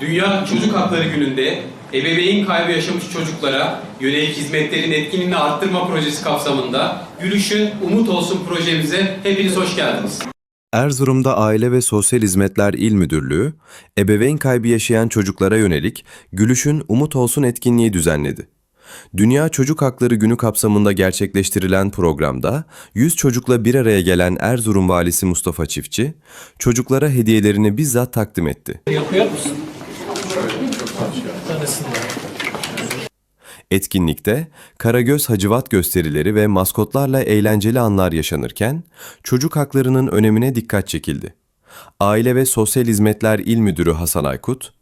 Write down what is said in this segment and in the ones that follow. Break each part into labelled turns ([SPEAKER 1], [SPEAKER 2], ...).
[SPEAKER 1] Dünya Çocuk Hakları Günü'nde ebeveyn kaybı yaşamış çocuklara yönelik hizmetlerin etkinliğini arttırma projesi kapsamında Gülüşün Umut Olsun projemize hepiniz hoş geldiniz.
[SPEAKER 2] Erzurum'da Aile ve Sosyal Hizmetler İl Müdürlüğü, ebeveyn kaybı yaşayan çocuklara yönelik Gülüşün Umut Olsun etkinliği düzenledi. Dünya Çocuk Hakları Günü kapsamında gerçekleştirilen programda 100 çocukla bir araya gelen Erzurum Valisi Mustafa Çiftçi, çocuklara hediyelerini bizzat takdim etti.
[SPEAKER 3] Yapıyor musun?
[SPEAKER 2] Etkinlikte Karagöz Hacivat gösterileri ve maskotlarla eğlenceli anlar yaşanırken çocuk haklarının önemine dikkat çekildi. Aile ve Sosyal Hizmetler İl Müdürü Hasan Aykut,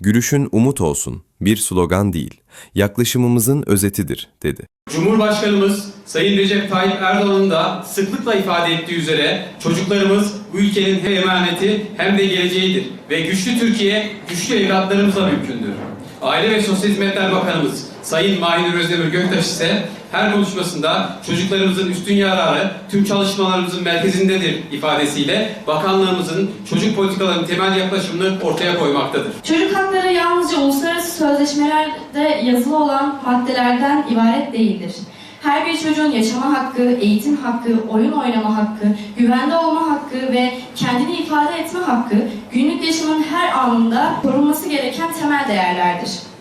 [SPEAKER 2] "Gülüşün umut olsun, bir slogan değil, yaklaşımımızın özetidir." dedi.
[SPEAKER 1] Cumhurbaşkanımız Sayın Recep Tayyip Erdoğan'ın da sıklıkla ifade ettiği üzere çocuklarımız bu ülkenin hem emaneti hem de geleceğidir ve güçlü Türkiye güçlü evlatlarımızla mümkündür. Aile ve Sosyal Hizmetler Bakanımız Sayın Mahinur Özdemir Göktaş ise her konuşmasında çocuklarımızın üstün yararı tüm çalışmalarımızın merkezindedir ifadesiyle bakanlığımızın çocuk politikalarının temel yaklaşımını ortaya koymaktadır.
[SPEAKER 4] Çocuk hakları yalnızca uluslararası sözleşmelerde yazılı olan maddelerden ibaret değildir. Her bir çocuğun yaşama hakkı, eğitim hakkı, oyun oynama hakkı, güvende olma hakkı ve kendini ifade etme hakkı günlük yaşamın her anında korunması gereken temel değerlerdir.